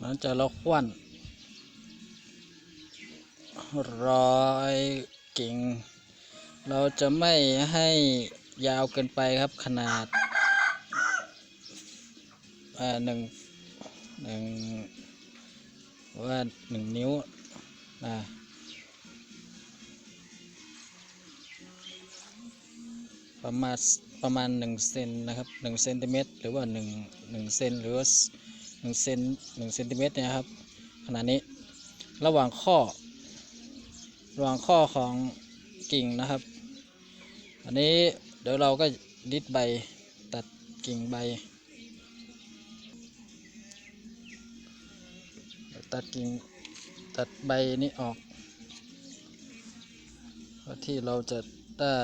หลังจากเราคว้านร้อยกิ่ง เราจะไม่ให้ยาวเกินไปครับขนาดาหนึ่งหนึ่งว่าหนึ่งนิ้วนะประมาณประมาณหนึ่งเซนนะครับหนึ่งเซนติเมตรหรือว่าหนึ่งหนึ่งเซนหรือว่า หนึ่งเซนหนึ่งเซนติเมตรนะครับ ขนาดนี้ระหว่างข้อ ระหว่างข้อของกิ่งนะครับ อันนี้เดี๋ยวเราก็ดิดใบตัดกิ่งใบ ตัดกิ่งตัดใบนี้ออกเพื่อที่เราจะได้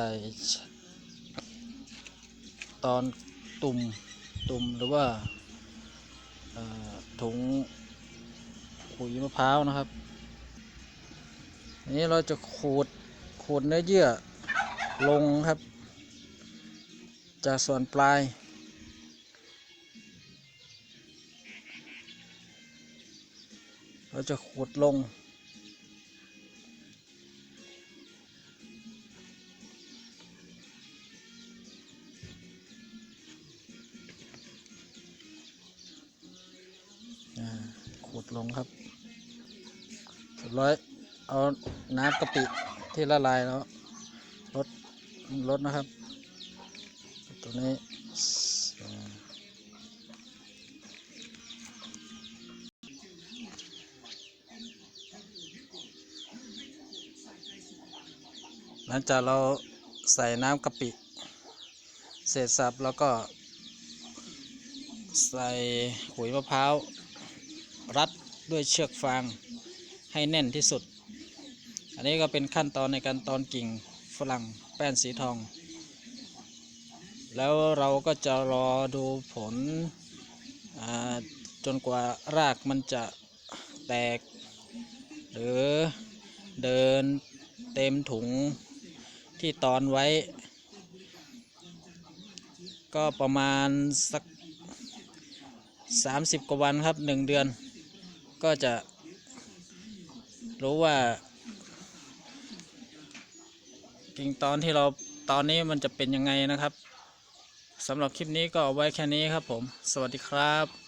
ตอนตุ่มตุ่มหรือว่า ถุงขุยมะพร้าวนะครับอันนี้เราจะขูดขูดเนื้อเยื่อลงครับ จากส่วนปลาย เราจะขูดลง ดลงครับเสร็จร้อยเอาน้ำกะปิที่ละลายแล้วลดลดนะครับ ตัวนี้หลังจากเราใส่น้ำกะปิเสร็จสับแล้วก็ใส่ขุยมะพร้าว รัดด้วยเชือกฟางให้แน่นที่สุด อันนี้ก็เป็นขั้นตอนในการตอนกิ่งฝรั่งแป้นสีทอง แล้วเราก็จะรอดูผลจนกว่ารากมันจะแตก หรือเดินเต็มถุงที่ตอนไว้ ก็ประมาณสัก 30 กว่าวันครับ 1 เดือน ก็จะรู้ว่ากิ่งตอนที่เราตอนนี้มันจะเป็นยังไงนะครับสำหรับคลิปนี้ก็เอาไว้แค่นี้ครับผม สวัสดีครับ